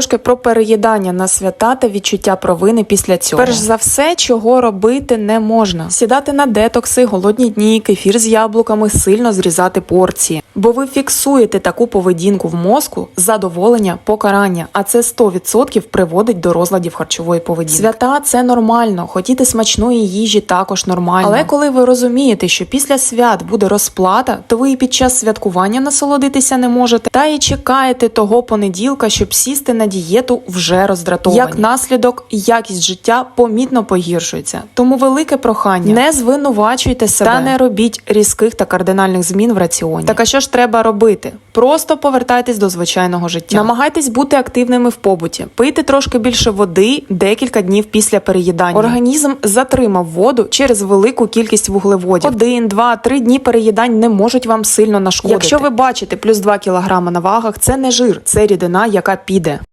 трошки про переїдання на свята та відчуття провини після цього. Перш за все, чого робити не можна: сідати на детокси, голодні дні, кефір з яблуками, сильно зрізати порції. Бо ви фіксуєте таку поведінку в мозку, задоволення, покарання, а це 100% приводить до розладів харчової поведінки. Свята це нормально, хотіти смачної їжі також нормально. Але коли ви розумієте, що після свят буде розплата, то ви і під час святкування насолодитися не можете, та і чекаєте того понеділка, щоб сісти на дієту вже роздратовані. Як наслідок, якість життя помітно погіршується. Тому велике прохання: не звинувачуйте себе та не робіть різких та кардинальних змін в раціоні. Так а що ж треба робити? Просто повертайтесь до звичайного життя. Намагайтесь бути активними в побуті, пийте трошки більше води декілька днів після переїдання. Організм затримав воду через велику кількість вуглеводів. Один, два, три дні переїдань не можуть вам сильно нашкодити. Якщо ви бачите плюс 2 кг на вагах, це не жир, це рідина, яка піде.